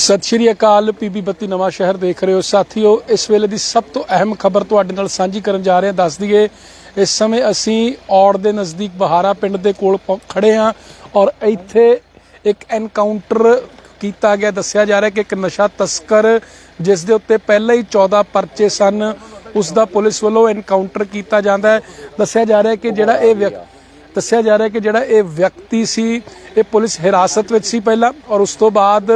ਸਤਿ ਸ਼੍ਰੀ ਅਕਾਲ ਪੀਬੀ ਬੱਤੀ ਨਵਾਂ ਸ਼ਹਿਰ ਦੇਖ ਰਹੇ ਹੋ। ਸਾਥੀਓ, ਇਸ ਵੇਲੇ ਦੀ ਸਭ ਤੋਂ ਅਹਿਮ ਖਬਰ ਤੁਹਾਡੇ ਨਾਲ ਸਾਂਝੀ ਕਰਨ ਜਾ ਰਹੇ ਹਾਂ। ਦੱਸ ਦਈਏ, ਇਸ ਸਮੇਂ ਅਸੀਂ ਔੜ ਦੇ ਨਜ਼ਦੀਕ ਬਹਾਰਾ ਪਿੰਡ ਦੇ ਕੋਲ ਪਹੁੰ- ਖੜੇ ਹਾਂ ਔਰ ਇੱਥੇ ਇੱਕ ਐਨਕਾਊਂਟਰ ਕੀਤਾ ਗਿਆ। ਦੱਸਿਆ ਜਾ ਰਿਹਾ ਕਿ ਇੱਕ ਨਸ਼ਾ ਤਸਕਰ ਜਿਸ ਦੇ ਉੱਤੇ ਪਹਿਲਾਂ ਹੀ 14 ਪਰਚੇ ਸਨ, ਉਸ ਦਾ ਪੁਲਿਸ ਵੱਲੋਂ ਐਨਕਾਊਂਟਰ ਕੀਤਾ ਜਾਂਦਾ ਹੈ। ਦੱਸਿਆ ਜਾ ਰਿਹਾ ਕਿ ਜਿਹੜਾ ਇਹ ਵਿਅਕ- ਦੱਸਿਆ ਜਾ ਰਿਹਾ ਕਿ ਜਿਹੜਾ ਇਹ ਵਿਅਕਤੀ ਸੀ, ਇਹ ਪੁਲਿਸ ਹਿਰਾਸਤ ਵਿੱਚ ਸੀ ਪਹਿਲਾਂ ਔਰ ਉਸ ਤੋਂ ਬਾਅਦ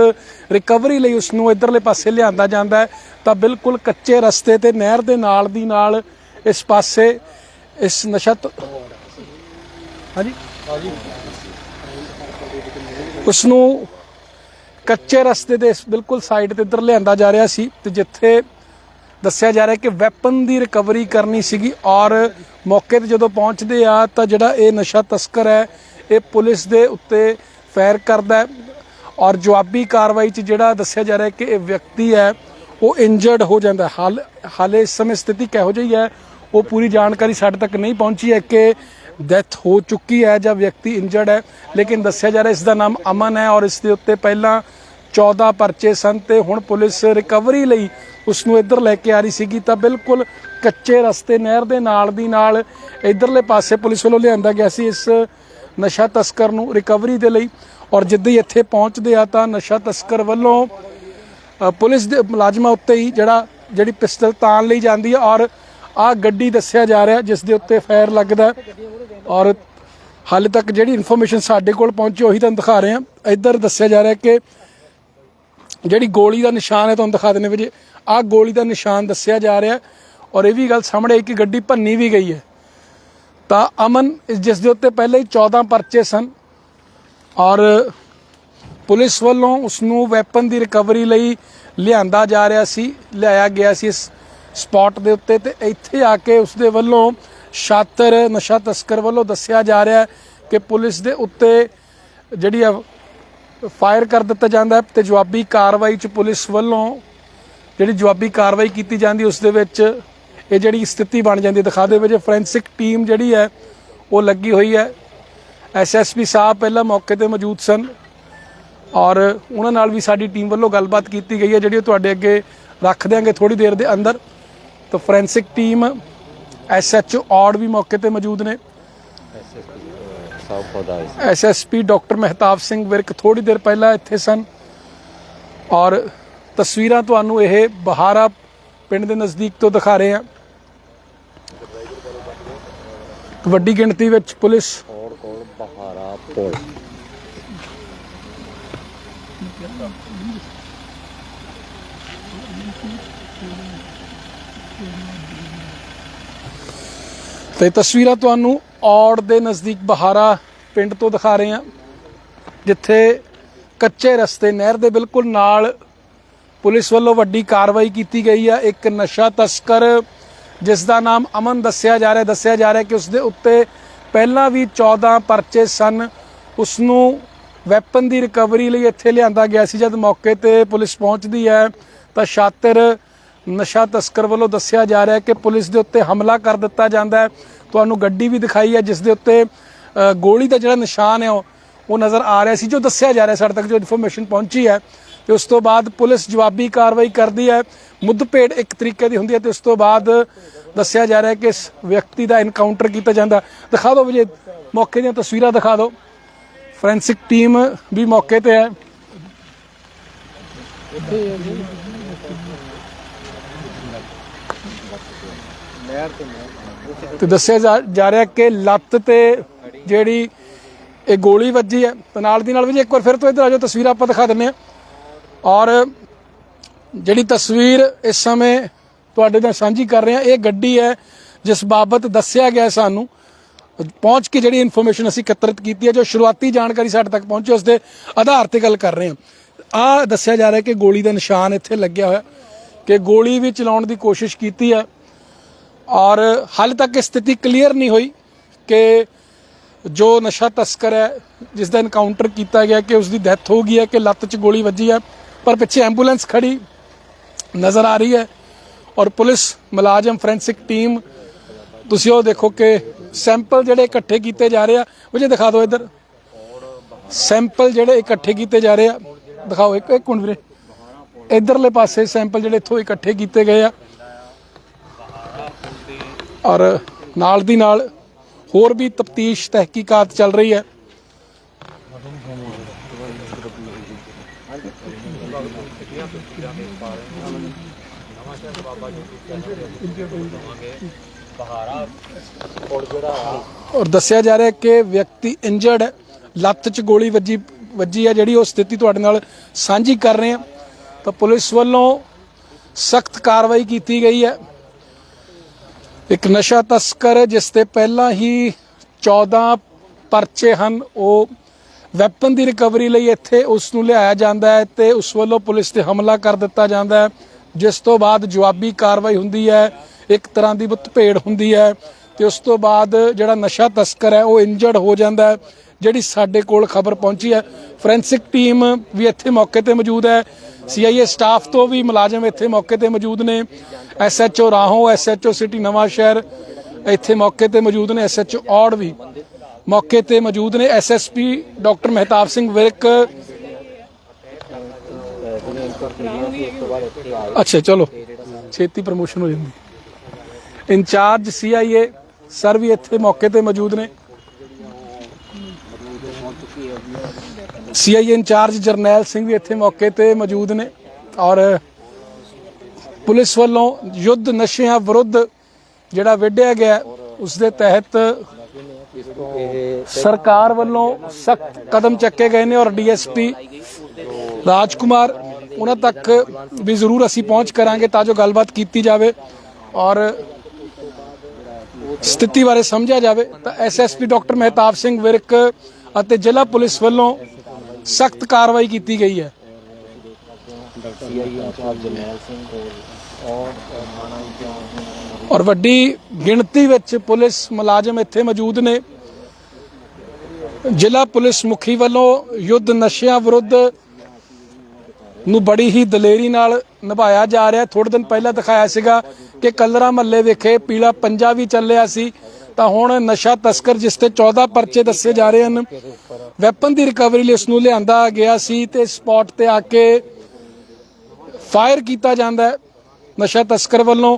ਰਿਕਵਰੀ ਲਈ ਉਸ ਨੂੰ ਇਧਰਲੇ ਪਾਸੇ ਲਿਆਂਦਾ ਜਾਂਦਾ ਹੈ। ਤਾਂ ਬਿਲਕੁਲ ਕੱਚੇ ਰਸਤੇ ਤੇ, ਨਹਿਰ ਦੇ ਨਾਲ ਦੀ ਨਾਲ ਇਸ ਪਾਸੇ ਇਸ ਨਸ਼ਾ ਤ- ਹਾਂਜੀ? ਉਸ ਨੂੰ ਕੱਚੇ ਰਸਤੇ ਦੇ ਇਸ ਬਿਲਕੁਲ ਸਾਈਡ ਤੇ ਇੱਧਰ ਲਿਆਂਦਾ ਜਾ ਰਿਹਾ ਸੀ ਤੇ ਜਿੱਥੇ ਦੱਸਿਆ ਜਾ ਰਿਹਾ ਕਿ ਵੈਪਨ ਦੀ ਰਿਕਵਰੀ ਕਰਨੀ ਸੀਗੀ ਔਰ ਮੌਕੇ ਤੇ ਜਦੋਂ ਪਹੁੰਚਦੇ ਆ ਤਾਂ ਜਿਹੜਾ ਇਹ ਨਸ਼ਾ ਤਸਕਰ ਹੈ, ਇਹ ਪੁਲਿਸ ਦੇ ਉੱਤੇ ਫਾਇਰ ਕਰਦਾ ਹੈ ਔਰ ਜਵਾਬੀ ਕਾਰਵਾਈ 'ਚ ਜਿਹੜਾ ਦੱਸਿਆ ਜਾ ਰਿਹਾ ਕਿ ਇਹ ਵਿਅਕਤੀ ਹੈ, ਉਹ ਇੰਜਰਡ ਹੋ ਜਾਂਦਾ ਹਾਲ, ਹਾਲੇ ਇਸ ਸਮੇਂ ਸਥਿਤੀ ਕਿਹੋ ਜਿਹੀ ਹੈ, ਉਹ ਪੂਰੀ ਜਾਣਕਾਰੀ ਸਾਡੇ ਤੱਕ ਨਹੀਂ ਪਹੁੰਚੀ ਹੈ ਕਿ ਡੈਥ ਹੋ ਚੁੱਕੀ ਹੈ ਜਾਂ ਵਿਅਕਤੀ ਇੰਜਰਡ ਹੈ, ਲੇਕਿਨ ਦੱਸਿਆ ਜਾ ਰਿਹਾ ਇਸ ਦਾ ਨਾਮ ਅਮਨ ਹੈ ਔਰ ਇਸ ਦੇ ਉੱਤੇ ਪਹਿਲਾਂ 14 ਪਰਚੇ ਸਨ ਤੇ ਹੁਣ ਪੁਲਿਸ ਰਿਕਵਰੀ ਲਈ ਉਸ ਨੂੰ ਇੱਧਰ ਲੈ ਕੇ ਆ ਰਹੀ ਸੀਗੀ ਤਾਂ ਬਿਲਕੁਲ ਕੱਚੇ ਰਸਤੇ ਨਹਿਰ ਦੇ ਨਾਲ ਦੀ ਨਾਲ ਇੱਧਰਲੇ ਪਾਸੇ ਪੁਲਿਸ ਵੱਲੋਂ ਲਿਆਂਦਾ ਗਿਆ ਸੀ ਇਸ ਨਸ਼ਾ ਤਸਕਰ ਨੂੰ ਰਿਕਵਰੀ ਦੇ ਲਈ ਔਰ ਜਿੱਦਾਂ ਹੀ ਇੱਥੇ ਪਹੁੰਚਦੇ ਆ ਤਾਂ ਨਸ਼ਾ ਤਸਕਰ ਵੱਲੋਂ ਪੁਲਿਸ ਦੇ ਮੁਲਾਜ਼ਮਾਂ ਉੱਤੇ ਹੀ ਜਿਹੜਾ, ਜਿਹੜੀ ਪਿਸਤਲ ਤਾਣ ਲਈ ਜਾਂਦੀ ਹੈ ਔਰ ਆ ਗੱਡੀ ਦੱਸਿਆ ਜਾ ਰਿਹਾ ਜਿਸ ਦੇ ਉੱਤੇ ਫਾਇਰ ਲੱਗਦਾ ਔਰ ਹਾਲੇ ਤੱਕ ਜਿਹੜੀ ਇਨਫੋਰਮੇਸ਼ਨ ਸਾਡੇ ਕੋਲ ਪਹੁੰਚੀ ਉਹੀ ਤੁਹਾਨੂੰ ਦਿਖਾ ਰਹੇ ਹਾਂ। ਇੱਧਰ ਦੱਸਿਆ ਜਾ ਰਿਹਾ ਕਿ ਜਿਹੜੀ ਗੋਲੀ ਦਾ ਨਿਸ਼ਾਨ ਹੈ, ਤੁਹਾਨੂੰ ਦਿਖਾ ਦਿੰਦੇ ਵੀ ਜੀ ਆਹ ਗੋਲੀ ਦਾ ਨਿਸ਼ਾਨ ਦੱਸਿਆ ਜਾ ਰਿਹਾ ਔਰ ਇਹ ਵੀ ਗੱਲ ਸਾਹਮਣੇ ਆਈ ਕਿ ਗੱਡੀ ਭੰਨੀ ਵੀ ਗਈ ਹੈ। ਤਾਂ ਅਮਨ ਜਿਸ ਦੇ ਉੱਤੇ ਪਹਿਲਾਂ ਹੀ 14 ਪਰਚੇ ਸਨ ਔਰ ਪੁਲਿਸ ਵੱਲੋਂ ਉਸ ਨੂੰ ਵੈਪਨ ਦੀ ਰਿਕਵਰੀ ਲਈ ਲਿਆਂਦਾ ਜਾ ਰਿਹਾ ਸੀ, ਲਿਆਇਆ ਗਿਆ ਸੀ ਇਸ ਸਪੌਟ ਦੇ ਉੱਤੇ ਤੇ ਇੱਥੇ ਆ ਕੇ ਉਸ ਦੇ ਵੱਲੋਂ ਛਾਤਰ ਨਸ਼ਾ ਤਸਕਰ ਵੱਲੋਂ ਦੱਸਿਆ ਜਾ ਰਿਹਾ ਕਿ ਪੁਲਿਸ ਦੇ ਉੱਤੇ ਜਿਹੜੀ ਆ ਫਾਇਰ ਕਰ ਦਿੱਤਾ ਜਾਂਦਾ ਹੈ ਤੇ ਜਵਾਬੀ ਕਾਰਵਾਈ ਚ ਪੁਲਿਸ ਵੱਲੋਂ ਜਿਹੜੀ ਜਵਾਬੀ ਕਾਰਵਾਈ ਕੀਤੀ ਜਾਂਦੀ, ਉਸ ਦੇ ਵਿੱਚ ਇਹ ਜਿਹੜੀ ਸਥਿਤੀ ਬਣ ਜਾਂਦੀ ਹੈ। ਦਿਖਾ ਦੇ ਵਜੇ ਫੋਰੈਂਸਿਕ ਟੀਮ ਜਿਹੜੀ ਹੈ, ਉਹ ਲੱਗੀ ਹੋਈ ਹੈ। ਐਸਐਸਪੀ ਸਾਹਿਬ ਪਹਿਲਾਂ ਮੌਕੇ ਤੇ ਮੌਜੂਦ ਸਨ ਔਰ ਉਹਨਾਂ ਨਾਲ ਵੀ ਸਾਡੀ ਟੀਮ ਵੱਲੋਂ ਗੱਲਬਾਤ ਕੀਤੀ ਗਈ ਹੈ, ਜਿਹੜੀ ਉਹ ਤੁਹਾਡੇ ਅੱਗੇ ਰੱਖ ਦਿਆਂਗੇ ਥੋੜੀ ਦੇਰ ਦੇ ਅੰਦਰ। ਤਾਂ ਫੋਰੈਂਸਿਕ ਟੀਮ ਐਸਐਚਓ ਔੜ ਵੀ ਮੌਕੇ ਤੇ ਮੌਜੂਦ ਨੇ। ਸਭ ਪਤਾ ਹੈ ਐਸਐਸਪੀ ਡਾਕਟਰ ਮਹਿਤਾਬ ਸਿੰਘ ਵਿਰਕ ਥੋੜੀ ਦੇਰ ਪਹਿਲਾਂ ਇੱਥੇ ਸਨ ਔਰ ਤਸਵੀਰਾਂ ਤੁਹਾਨੂੰ ਇਹ ਬਹਾਰਾ ਪਿੰਡ ਦੇ ਨਜ਼ਦੀਕ ਤੋਂ ਦਿਖਾ ਰਹੇ ਹਾਂ। ਵੱਡੀ ਗਿਣਤੀ ਵਿੱਚ ਪੁਲਿਸ ਔਰ ਕੋਲ ਬਹਾਰਾ ਪੁਲ। ਤੇ ਤਸਵੀਰਾਂ ਤੁਹਾਨੂੰ ਔੜ ਦੇ ਨਜ਼ਦੀਕ ਬਹਾਰਾ ਪਿੰਡ ਤੋਂ ਦਿਖਾ ਰਹੇ ਹਾਂ, ਜਿੱਥੇ ਕੱਚੇ ਰਸਤੇ, ਨਹਿਰ ਦੇ ਬਿਲਕੁਲ ਨਾਲ ਪੁਲਿਸ ਵੱਲੋਂ ਵੱਡੀ ਕਾਰਵਾਈ ਕੀਤੀ ਗਈ ਹੈ ਇੱਕ ਨਸ਼ਾ ਤਸਕਰ, ਜਿਸ ਦਾ ਨਾਮ ਅਮਨ ਦੱਸਿਆ ਜਾ ਰਿਹਾ, ਦੱਸਿਆ ਜਾ ਰਿਹਾ ਕਿ ਉਸ ਦੇ ਉੱਤੇ ਪਹਿਲਾਂ ਵੀ 14 ਪਰਚੇ ਸਨ। ਉਸ ਨੂੰ ਵੈਪਨ ਦੀ ਰਿਕਵਰੀ ਲਈ ਇੱਥੇ ਲਿਆਂਦਾ ਗਿਆ ਸੀ। ਜਦ ਮੌਕੇ ਤੇ ਪੁਲਿਸ ਪਹੁੰਚਦੀ ਹੈ, ਤਾਂ ਛਾਤਰ ਨਸ਼ਾ ਤਸਕਰ ਵੱਲੋਂ ਦੱਸਿਆ ਜਾ ਰਿਹਾ ਹੈ ਕਿ ਪੁਲਿਸ ਦੇ ਉੱਤੇ ਹਮਲਾ ਕਰ ਦਿੱਤਾ ਜਾਂਦਾ ਹੈ। ਤੁਹਾਨੂੰ ਗੱਡੀ ਵੀ ਦਿਖਾਈ ਹੈ, ਜਿਸ ਦੇ ਉੱਤੇ ਗੋਲੀ ਦਾ ਜਿਹੜਾ ਨਿਸ਼ਾਨ ਹੈ, ਉਹ ਉਹ ਨਜ਼ਰ ਆ ਰਿਹਾ ਸੀ, ਜੋ ਦੱਸਿਆ ਜਾ ਰਿਹਾ ਸਾਡੇ ਤੱਕ ਜੋ ਇਨਫੋਰਮੇਸ਼ਨ ਪਹੁੰਚੀ ਹੈ। ਤੇ ਉਸ ਤੋਂ ਬਾਅਦ ਪੁਲਿਸ ਜਵਾਬੀ ਕਾਰਵਾਈ ਕਰਦੀ ਹੈ। ਮੁੱਦਪੇੜ ਇੱਕ ਤਰੀਕੇ ਦੀ ਹੁੰਦੀ ਹੈ ਤੇ ਉਸ ਤੋਂ ਬਾਅਦ ਦੱਸਿਆ ਜਾ ਰਿਹਾ ਹੈ ਕਿ ਇਸ ਵਿਅਕਤੀ ਦਾ ਇਨਕਾਊਂਟਰ ਕੀਤਾ ਜਾਂਦਾ ਦਿਖਾ ਦਿਓ ਵਿਜੇ, ਮੌਕੇ ਦੀਆਂ ਤਸਵੀਰਾਂ ਦਿਖਾ ਦਿਓ। ਫੋਰੈਂਸਿਕ ਟੀਮ ਵੀ ਮੌਕੇ ਤੇ ਹੈ। ਤੇ ਦੱਸਿਆ ਜਾ- ਜਾ ਰਿਹਾ ਕਿ ਲੱਤ ਤੇ ਜਿਹੜੀ ਇਹ ਗੋਲੀ ਵੱਜੀ ਹੈ ਤੇ ਨਾਲ ਦੀ ਨਾਲ ਵੀ ਜੀ, ਇੱਕ ਵਾਰ ਫਿਰ ਤੋਂ ਇੱਧਰ ਆ ਜਾਓ, ਤਸਵੀਰ ਆਪਾਂ ਦਿਖਾ ਦਿੰਨੇ ਆ ਔਰ ਜਿਹੜੀ ਤਸਵੀਰ ਇਸ ਸਮੇਂ ਤੁਹਾਡੇ ਨਾਲ ਸਾਂਝੀ ਕਰ ਰਹੇ ਹਾਂ, ਇਹ ਗੱਡੀ ਹੈ, ਜਿਸ ਬਾਬਤ ਦੱਸਿਆ ਗਿਆ ਸਾਨੂੰ। ਪਹੁੰਚ ਕੇ ਜਿਹੜੀ ਇਨਫੋਰਮੇਸ਼ਨ ਅਸੀਂ ਇਕੱਤਰਿਤ ਕੀਤੀ ਹੈ, ਜੋ ਸ਼ੁਰੂਆਤੀ ਜਾਣਕਾਰੀ ਸਾਡੇ ਤੱਕ ਪਹੁੰਚੀ ਉਸ ਦੇ ਆਧਾਰ ਤੇ ਗੱਲ ਕਰ ਰਹੇ ਹਾਂ। ਆ ਦੱਸਿਆ ਜਾ ਰਿਹਾ ਕਿ ਗੋਲੀ ਦਾ ਨਿਸ਼ਾਨ ਇੱਥੇ ਲੱਗਿਆ ਹੋਇਆ ਕਿ ਗੋਲੀ ਵੀ ਚਲਾਉਣ ਦੀ ਕੋਸ਼ਿਸ਼ ਕੀਤੀ ਹੈ। ਔਰ ਹਾਲੇ ਤੱਕ ਇਹ ਸਥਿਤੀ ਕਲੀਅਰ ਨਹੀਂ ਹੋਈ ਕਿ ਜੋ ਨਸ਼ਾ ਤਸਕਰ ਹੈ, ਜਿਸ ਦਾ ਐਨਕਾਊਂਟਰ ਕੀਤਾ ਗਿਆ ਕਿ ਉਸ ਦੀ ਡੈਥ ਹੋ ਗਈ ਹੈ, ਕਿ ਲੱਤ 'ਚ ਗੋਲੀ ਵੱਜੀ ਹੈ, ਪਰ ਪਿੱਛੇ ਐਂਬੂਲੈਂਸ ਖੜੀ ਨਜ਼ਰ ਆ ਰਹੀ ਹੈ ਔਰ ਪੁਲਿਸ, ਮੁਲਾਜ਼ਮ ਫੋਰੈਂਸਿਕ ਟੀਮ ਤੁਸੀਂ ਉਹ ਦੇਖੋ ਕਿ ਸੈਂਪਲ ਜਿਹੜੇ ਇਕੱਠੇ ਕੀਤੇ ਜਾ ਰਹੇ ਆ ਉਹ ਜੇ ਦਿਖਾ ਦਿਓ ਇੱਧਰ। ਸੈਂਪਲ ਜਿਹੜੇ ਇਕੱਠੇ ਕੀਤੇ ਜਾ ਰਹੇ ਆ, ਦਿਖਾਓ ਇੱਕ ਇੱਕ ਮਿੰਟ ਵੀਰੇ। ਇਧਰਲੇ ਪਾਸੇ ਸੈਂਪਲ ਜਿਹੜੇ ਇੱਥੋਂ ਇਕੱਠੇ ਕੀਤੇ ਗਏ ਆ। ਔਰ ਨਾਲ ਦੀ ਨਾਲ ਹੋਰ ਵੀ ਤਫਤੀਸ਼ ਤਹਿਕੀਕਾਤ ਚੱਲ ਰਹੀ ਹੈ। ਔਰ ਦੱਸਿਆ ਜਾ ਰਿਹਾ ਕਿ ਵਿਅਕਤੀ ਇੰਜਰਡ ਹੈ, ਲੱਤ 'ਚ ਗੋਲੀ ਵੱਜੀ ਵੱਜੀ ਹੈ, ਜਿਹੜੀ ਉਹ ਸਥਿਤੀ ਤੁਹਾਡੇ ਨਾਲ ਸਾਂਝੀ ਕਰ ਰਹੇ ਹਾਂ। ਤਾਂ ਪੁਲਿਸ ਵੱਲੋਂ ਸਖਤ ਕਾਰਵਾਈ ਕੀਤੀ ਗਈ ਹੈ। ਇੱਕ ਨਸ਼ਾ ਤਸਕਰ ਜਿਸ ਤੇ ਪਹਿਲਾਂ ਹੀ 14 ਪਰਚੇ ਹਨ। ਉਹ ਵੈਪਨ ਦੀ ਰਿਕਵਰੀ ਲਈ ਇੱਥੇ ਉਸ ਨੂੰ ਲਿਆਇਆ ਜਾਂਦਾ ਹੈ ਤੇ ਉਸ ਵੱਲੋਂ ਪੁਲਿਸ ਤੇ ਹਮਲਾ ਕਰ ਦਿੱਤਾ ਜਾਂਦਾ ਹੈ, ਜਿਸ ਤੋਂ ਬਾਅਦ ਜਵਾਬੀ ਕਾਰਵਾਈ ਹੁੰਦੀ ਹੈ, ਇੱਕ ਤਰ੍ਹਾਂ ਦੀ ਭੇੜ ਹੁੰਦੀ ਹੈ ਤੇ ਉਸ ਤੋਂ ਬਾਅਦ ਜਿਹੜਾ ਨਸ਼ਾ ਤਸਕਰ ਹੈ, ਉਹ ਇੰਜਰਡ ਹੋ ਜਾਂਦਾ ਹੈ, ਜਿਹੜੀ ਸਾਡੇ ਕੋਲ ਖਬਰ ਪਹੁੰਚੀ ਹੈ। ਫੋਰੈਂਸਿਕ ਟੀਮ ਵੀ ਇੱਥੇ ਮੌਕੇ ਤੇ ਮੌਜੂਦ ਹੈ। ਸੀਆਈਏ ਸਟਾਫ ਤੋਂ ਵੀ ਮੁਲਾਜ਼ਮ ਇੱਥੇ ਮੌਕੇ ਤੇ ਮੌਜੂਦ ਨੇ। ਐਸਐਚਓ ਰਾਹੋਂ ਐਸਐਚਓ ਸਿਟੀ ਨਵਾਂ ਸ਼ਹਿਰ ਇੱਥੇ ਮੌਕੇ ਤੇ ਮੌਜੂਦ ਨੇ। ਐਸਐਚਓ ਔੜ ਵੀ ਮੌਕੇ ਤੇ ਮੌਜੂਦ ਨੇ। SSP doctor Mehtab Singh Virk. ਅੱਛਾ, ਚਲੋ, ਛੇਤੀ ਪ੍ਰਮੋਸ਼ਨ ਹੋ ਜਾਂਦੀ। ਇੰਚਾਰਜ ਸੀਆਈਏ ਸਰ ਵੀ ਇੱਥੇ ਮੌਕੇ ਤੇ ਮੌਜੂਦ ਨੇ। ਸੀਆਈਏ ਇੰਚਾਰਜ ਜਰਨੈਲ ਸਿੰਘ ਵੀ ਇੱਥੇ ਮੌਕੇ ਤੇ ਮੌਜੂਦ ਨੇ ਔਰ ਪੁਲਿਸ ਵੱਲੋਂ ਯੁੱਧ ਨਸ਼ਿਆਂ ਵਿਰੁੱਧ ਜਿਹੜਾ ਵਿੱਢਿਆ ਗਿਆ ਉਸ ਦੇ ਤਹਿਤ ਸਰਕਾਰ ਵੱਲੋਂ ਸਖਤ ਕਦਮ ਚੱਕੇ ਗਏ ਨੇ ਔਰ ਡੀਐਸਪੀ ਰਾਜਕੁਮਾਰ, ਉਹਨਾਂ ਤੱਕ ਵੀ ਜ਼ਰੂਰ ਅਸੀਂ ਪਹੁੰਚ ਕਰਾਂਗੇ ਤਾਂ ਜੋ ਗੱਲਬਾਤ ਕੀਤੀ ਜਾਵੇ ਔਰ ਸਥਿਤੀ ਬਾਰੇ ਸਮਝਿਆ ਜਾਵੇ ਤਾਂ ਐਸਐਸਪੀ ਡਾਕਟਰ ਮਹਿਤਾਬ ਸਿੰਘ ਵਿਰਕ ਅਤੇ ਜ਼ਿਲ੍ਹਾ ਪੁਲਿਸ ਵੱਲੋਂ ਸਖਤ ਕਾਰਵਾਈ ਕੀਤੀ ਗਈ ਹੈ। ਔਰ ਵੱਡੀ ਗਿਣਤੀ ਵਿੱਚ ਪੁਲਿਸ ਮੁਲਾਜ਼ਮ ਇੱਥੇ ਮੌਜੂਦ ਨੇ। ਜ਼ਿਲ੍ਹਾ ਪੁਲਿਸ ਮੁਖੀ ਵੱਲੋਂ ਯੁੱਧ ਨਸ਼ਿਆਂ ਵਿਰੁੱਧ ਨੂੰ ਬੜੀ ਹੀ ਦਲੇਰੀ ਨਾਲ ਨਿਭਾਇਆ ਜਾ ਰਿਹਾ। ਥੋੜੇ ਦਿਨ ਪਹਿਲਾਂ ਦਿਖਾਇਆ ਸੀਗਾ ਕਿ ਕਲਰਾ ਮਹੱਲੇ ਵਿਖੇ ਪੀਲਾ ਪੰਜਾ ਵੀ ਚੱਲਿਆ ਸੀ। ਤਾਂ ਹੁਣ ਨਸ਼ਾ ਤਸਕਰ ਜਿਸ ਤੇ 14 ਪਰਚੇ ਦੱਸੇ ਜਾ ਰਹੇ ਹਨ ਵੈਪਨ ਦੀ ਰਿਕਵਰੀ ਲਈ ਉਸ ਨੂੰ ਲਿਆਂਦਾ ਗਿਆ ਸੀ ਤੇ ਸਪੌਟ ਤੇ ਆ ਕੇ ਫਾਇਰ ਕੀਤਾ ਜਾਂਦਾ ਹੈ ਨਸ਼ਾ ਤਸਕਰ ਵੱਲੋਂ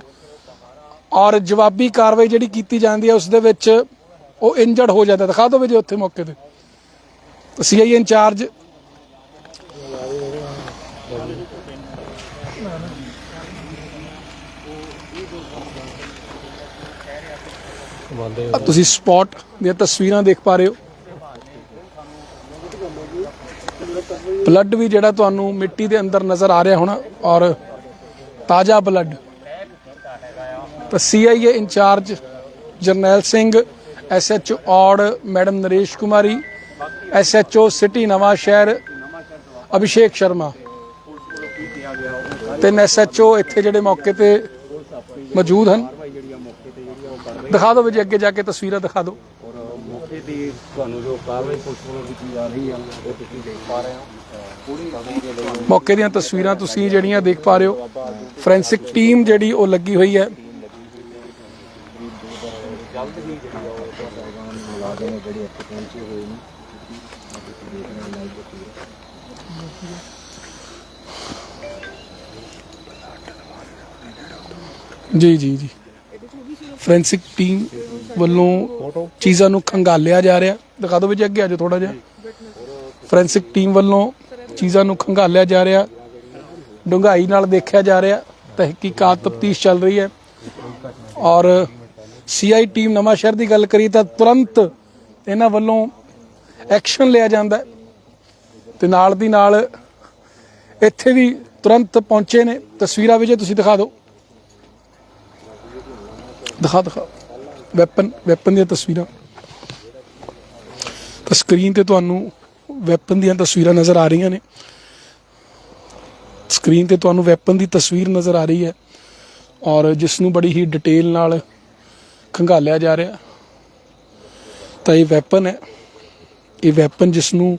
ਔਰ ਜਵਾਬੀ ਕਾਰਵਾਈ ਜਿਹੜੀ ਕੀਤੀ ਜਾਂਦੀ ਹੈ ਉਸ ਦੇ ਵਿੱਚ ਉਹ ਇੰਜਰਡ ਹੋ ਜਾਂਦਾ ਦਿਖਾ ਦਿਓ ਵੀ ਜੇ ਉੱਥੇ ਮੌਕੇ ਤੇ। ਸੀਆਈ ਇੰਚਾਰਜ ਆਹ ਤੁਸੀਂ ਸਪੌਟ ਦੀਆਂ ਤਸਵੀਰਾਂ ਦੇਖ ਪਾ ਰਹੇ ਹੋ। ਬਲੱਡ ਵੀ ਜਿਹੜਾ ਤੁਹਾਨੂੰ ਮਿੱਟੀ ਦੇ ਅੰਦਰ ਨਜ਼ਰ ਆ ਰਿਹਾ ਹੋਣਾ ਔਰ ਤਾਜ਼ਾ ਬਲੱਡ ਤਾਂ CIA incharge Jarnail Singh SHO Aur, madam Naresh Kumari SHO city Nawanshahr Abhishek Sharma. ਤਿੰਨ ਐਸਐਚਓ ਇੱਥੇ ਜਿਹੜੇ ਮੌਕੇ ਤੇ ਮੌਜੂਦ ਹਨ। ਦਿਖਾ ਦਿਓ ਵੀ ਜੀ ਅੱਗੇ ਜਾ ਕੇ ਤਸਵੀਰਾਂ ਦਿਖਾ ਦਿਓ। ਔਰ ਮੌਕੇ ਦੀ ਤੁਹਾਨੂੰ ਜੋ ਕਾਰਵਾਈ ਪੁਲਿਸ ਵੱਲੋਂ ਕੀਤੀ ਜਾ ਰਹੀ ਹੈ ਉਹ ਤੁਸੀਂ ਦੇਖ ਪਾ ਰਹੇ ਹੋ। ਪੂਰੀ ਕਾਰਵਾਈ ਦੇ ਲਈ ਮੌਕੇ ਦੀਆਂ ਤਸਵੀਰਾਂ ਤੁਸੀਂ ਜਿਹੜੀਆਂ ਦੇਖ ਪਾ ਰਹੇ ਹੋ। ਫੋਰੈਂਸਿਕ ਟੀਮ ਜਿਹੜੀ ਉਹ ਲੱਗੀ ਹੋਈ ਹੈ। ਜਲਦ ਹੀ ਜਿਹੜੀ ਆ ਉਹ ਸਹਿਬਾਨ ਮੁਲਾਜ਼ਮ ਨੇ ਜਿਹੜੇ ਇੱਥੇ ਪਹੁੰਚੇ ਹੋਏ ਨੇ ਤੁਸੀਂ ਦੇਖ ਰਹੇ ਹੋ ਲਾਈਵ ਤਸਵੀਰ। ਜੀ ਜੀ ਜੀ। ਫੋਰੈਂਸਿਕ ਟੀਮ ਵੱਲੋਂ ਚੀਜ਼ਾਂ ਨੂੰ ਖੰਗਾਲਿਆ ਜਾ ਰਿਹਾ। ਦਿਖਾ ਦਿਓ ਵੀ ਜੀ ਅੱਗੇ ਆ ਜਾਓ ਥੋੜਾ ਜਿਹਾ। ਫੋਰੈਂਸਿਕ ਟੀਮ ਵੱਲੋਂ ਚੀਜ਼ਾਂ ਨੂੰ ਖੰਗਾਲਿਆ ਜਾ ਰਿਹਾ। ਡੂੰਘਾਈ ਨਾਲ ਦੇਖਿਆ ਜਾ ਰਿਹਾ। ਤਹਿਕੀਕਾਤ ਤਫਤੀਸ਼ ਚੱਲ ਰਹੀ ਹੈ। ਔਰ ਸੀਆਈ ਟੀਮ ਨਵਾਂ ਸ਼ਹਿਰ ਦੀ ਗੱਲ ਕਰੀ ਤਾਂ ਤੁਰੰਤ ਇਹਨਾਂ ਵੱਲੋਂ ਐਕਸ਼ਨ ਲਿਆ ਜਾਂਦਾ ਹੈ। ਤੇ ਨਾਲ ਦੀ ਨਾਲ ਇੱਥੇ ਵੀ ਤੁਰੰਤ ਪਹੁੰਚੇ ਨੇ। ਤਸਵੀਰਾਂ ਵੀ ਜੇ ਤੁਸੀਂ ਦਿਖਾ ਦਿਓ। ਦਿਖਾ ਦਿਖਾ ਵੈਪਨ ਵੈਪਨ ਦੀਆਂ ਤਸਵੀਰਾਂ ਤਾਂ ਸਕਰੀਨ ਤੇ ਤੁਹਾਨੂੰ ਵੈਪਨ ਦੀਆਂ ਤਸਵੀਰਾਂ ਨਜ਼ਰ ਆ ਰਹੀਆਂ ਨੇ ਸਕਰੀਨ ਤੇ ਤੁਹਾਨੂੰ ਵੈਪਨ ਦੀ ਤਸਵੀਰ ਨਜ਼ਰ ਆ ਰਹੀ ਹੈ ਔਰ ਜਿਸ ਨੂੰ ਬੜੀ ਹੀ ਡਿਟੇਲ ਨਾਲ ਖੰਗਾਲਿਆ ਜਾ ਰਿਹਾ ਤਾਂ ਇਹ ਵੈਪਨ ਹੈ ਇਹ ਵੈਪਨ ਜਿਸ ਨੂੰ